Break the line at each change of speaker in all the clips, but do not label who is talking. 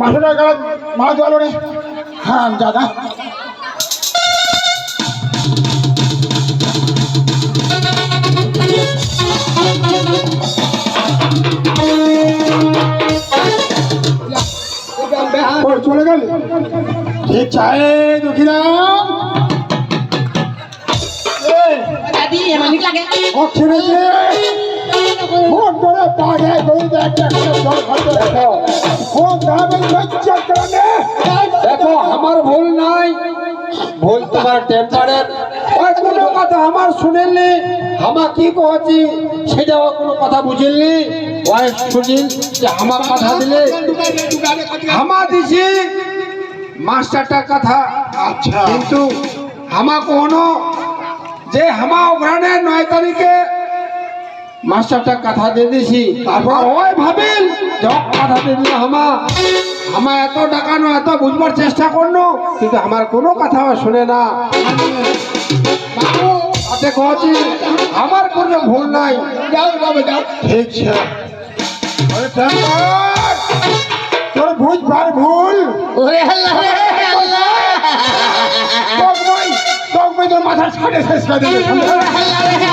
মাসুরের গেল মাছ আলো রে। হ্যাঁ দাদা। চলে গেল। ঠিক চায় দুঃখিরাম।
দাদি আমার লাগে।
ও ছেড়েছে ফোন করে গই একটা জল খাতে লজ্জা
দেখো আমার ভুল নাই। ভুল তোমার টেম্পারের ওই কোনো কথা আমার শুনেননি। আমা কি কহছি সেটা কোনো কথা বুঝেননি। ওই শুনিল যে আমার কথা দিলে। আমা দিছি মাস্টারটার কথা।
আচ্ছা।
কিন্তু আমা কোনো যে হামা ওখানে নয় তারিখে মাস্টারটা কথা দিয়ে দিছি তারপর ওই ভাবিল যখন কথা দিয়ে দিল হামা। আমা এত ডাকানো এত বুঝবার চেষ্টা করল কিন্তু আমার কোনো কথা শুনে না। তাতে আমার কোনো ভুল নাই।
যাও বাবা যাও।
ঠিক আছে তোর ভুল পার ভুল।
ওরে আল্লাহ রে আল্লাহ।
তোর মাথা ছাড়ে শেষ করে দেবে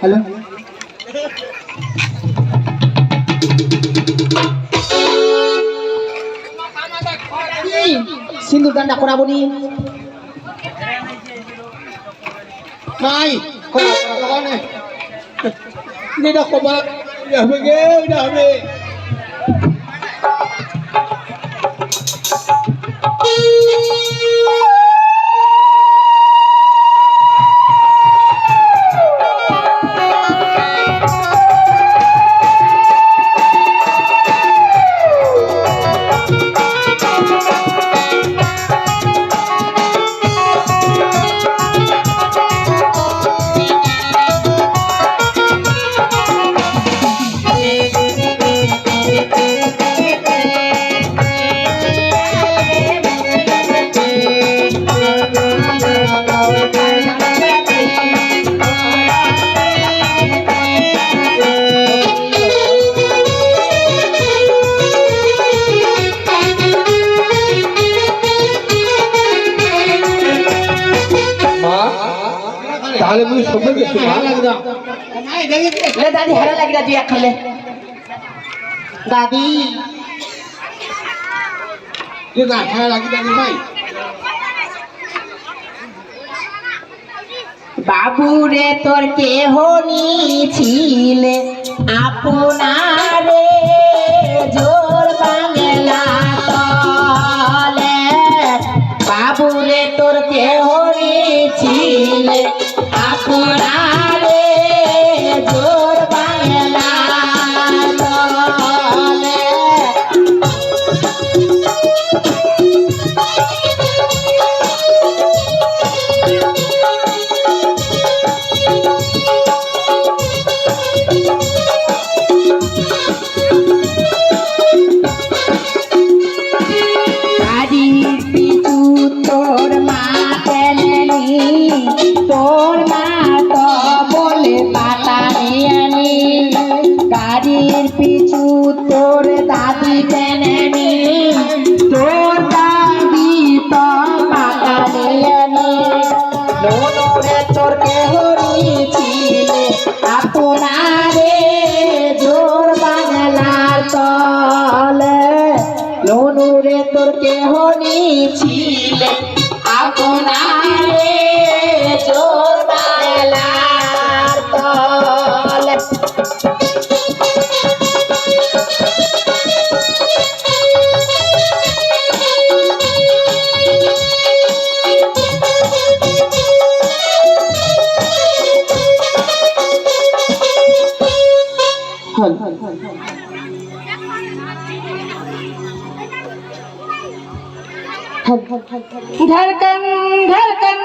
হ্যালো
সিন্দুর দান্ডা করাবো নি নাই এটা কমার হবে গে এটা হবে
তাহলে মুই সবে দেখি ভালো
হ্যাঁ, লাগদা হ্যাঁ, হ্যাঁ, দাদি হারা লাগদা দাদি
তুই না খায় লাগি দাদি ভাই।
বাবু রে তোর কে হনি ছিলে আপনারে গাড়ির পিছু তোর দাদি তেলেনি তোর দাদি তো নিয়ানি লোনরে তোর কেহ জোর ফল ধরকন ধরকন